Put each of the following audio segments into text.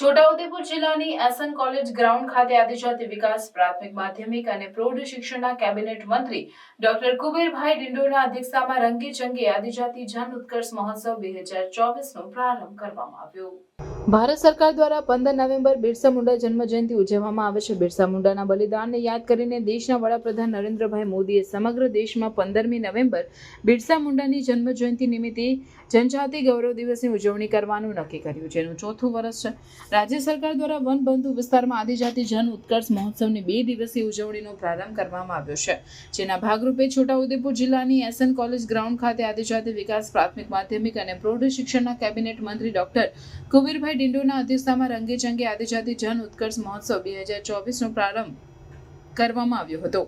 છોટાઉદેપુર જિલ્લાની એસન college ground ખાતે આદિજાતિ વિકાસ પ્રાથમિક માધ્યમિક અને પ્રૌઢ શિક્ષણના કેબિનેટ મંત્રી ડોક્ટર કુબેરભાઈ ડિંડોના અધ્યક્ષતામાં રંગી ચંગે આદિજાતિ જન ઉત્કર્ષ મહોત્સવ બે હજાર ચોવીસનો પ્રારંભ કરવામાં આવ્યો. ભારત સરકાર દ્વારા પંદર નવેમ્બર બિરસા મુંડા જન્મ જયંતિ ઉજવવામાં આવે છે. બિરસા મુંડાના બલિદાનને યાદ કરીને દેશના વડાપ્રધાન નરેન્દ્રભાઈ મોદીએ સમગ્ર દેશમાં પંદરમી નવેમ્બર બિરસા મુંડાની જન્મ જયંતિ નિમિત્તે જનજાતિ ગૌરવ દિવસની ઉજવણી કરવાનું નક્કી કર્યું, જેનું ચોથું વર્ષ છે. રાજ્ય સરકાર દ્વારા વનબંધુ વિસ્તારમાં આદિજાતિ જન ઉત્કર્ષ મહોત્સવની બે દિવસીય ઉજવણીનો પ્રારંભ કરવામાં આવ્યો છે. જેના ભાગરૂપે છોટાઉદેપુર જિલ્લાની એસએન કોલેજ ગ્રાઉન્ડ ખાતે આદિજાતિ વિકાસ પ્રાથમિક માધ્યમિક અને પ્રૌઢ શિક્ષણના કેબિનેટ મંત્રી ડોક્ટર કુબીરભાઈ ડિંડોના અધ્યક્ષતામાં રંગે ચંગે આદિજાતિ જન ઉત્કર્ષ મહોત્સવ બે હજાર ચોવીસનો પ્રારંભ કરવામાં આવ્યો હતો.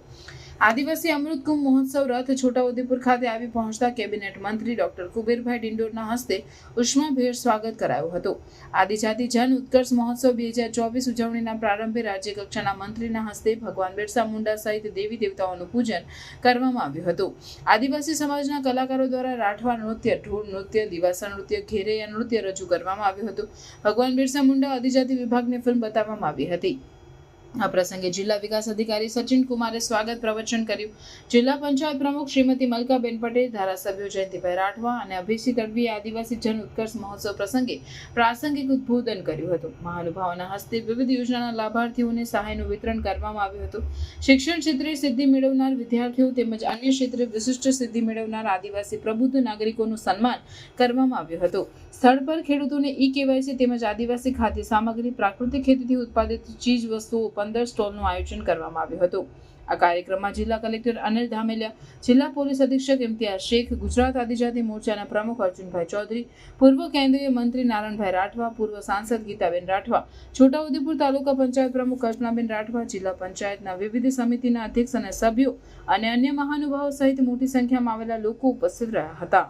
આદિવાસી અમૃત કુંભ મહોત્સવ રથ છોટાઉદેપુર ખાતે આવી પહોંચતા કેબિનેટ મંત્રી ડોક્ટર કુબેરભાઈ ડિંડોરના હસ્તે ઉષ્માભેર સ્વાગત કરાયું હતું. આદિજાતિ જન ઉત્કર્ષ મહોત્સવ બે હજાર ચોવીસ ઉજવણીના પ્રારંભે રાજ્ય કક્ષાના મંત્રીના હસ્તે ભગવાન બિરસા મુંડા સહિત દેવી દેવતાઓનું પૂજન કરવામાં આવ્યું હતું. આદિવાસી સમાજના કલાકારો દ્વારા રાઠવા નૃત્ય ઢોળ નૃત્ય, દિવાસા નૃત્ય, ઘેરૈયા નૃત્ય રજૂ કરવામાં આવ્યું હતું. ભગવાન બિરસા મુંડા આદિજાતિ વિભાગની ફિલ્મ બતાવવામાં આવી હતી. આ પ્રસંગે જિલ્લા વિકાસ અધિકારી સચિન કુમારે સ્વાગત પ્રવચન કર્યું. જિલ્લા પંચાયત પ્રમુખ શ્રીમતી મલકાબેન પટેલ, ધારાસભ્યો જયંતિભાઈ રાઠવા અને અભિષેક તડવીએ આદિવાસી જન ઉત્કર્ષ મહોત્સવ પ્રસંગે પ્રાસંગિક ઉદ્બોધન કર્યું હતું. મહાનુભાવોના હસ્તે વિવિધ યોજનાના લાભાર્થીઓને સહાયનું વિતરણ કરવામાં આવ્યું હતું. શિક્ષણ ક્ષેત્રે સિદ્ધિ મેળવનાર વિદ્યાર્થીઓ તેમજ અન્ય ક્ષેત્રે વિશિષ્ટ સિદ્ધિ મેળવનાર આદિવાસી પ્રબુદ્ધ નાગરિકોનું સન્માન કરવામાં આવ્યું હતું. સ્થળ પર ખેડૂતોને ઈ કેવાયસી તેમજ આદિવાસી ખાદ્ય સામગ્રી, પ્રાકૃતિક ખેતીથી ઉત્પાદિત ચીજ વસ્તુઓ પંદર સ્ટોલનું આયોજન કરવામાં આવ્યું હતું. આ કાર્યક્રમમાં જિલ્લા કલેક્ટર અનિલ ધામેલિયા, જિલ્લા પોલીસ અધિક્ષક ઇમ્તિયાઝ શેખ, ગુજરાત આદિજાતિ મોરચાના પ્રમુખ અર્જુનભાઈ ચૌધરી, પૂર્વ કેન્દ્રીય મંત્રી નારણભાઈ રાઠવા, પૂર્વ સાંસદ ગીતાબેન રાઠવા, છોટાઉદેપુર તાલુકા પંચાયત પ્રમુખ કલ્પનાબેન રાઠવા, જિલ્લા પંચાયતના વિવિધ સમિતિના અધ્યક્ષ અને સભ્યો અને અન્ય મહાનુભાવો સહિત મોટી સંખ્યામાં આવેલા લોકો ઉપસ્થિત રહ્યા હતા.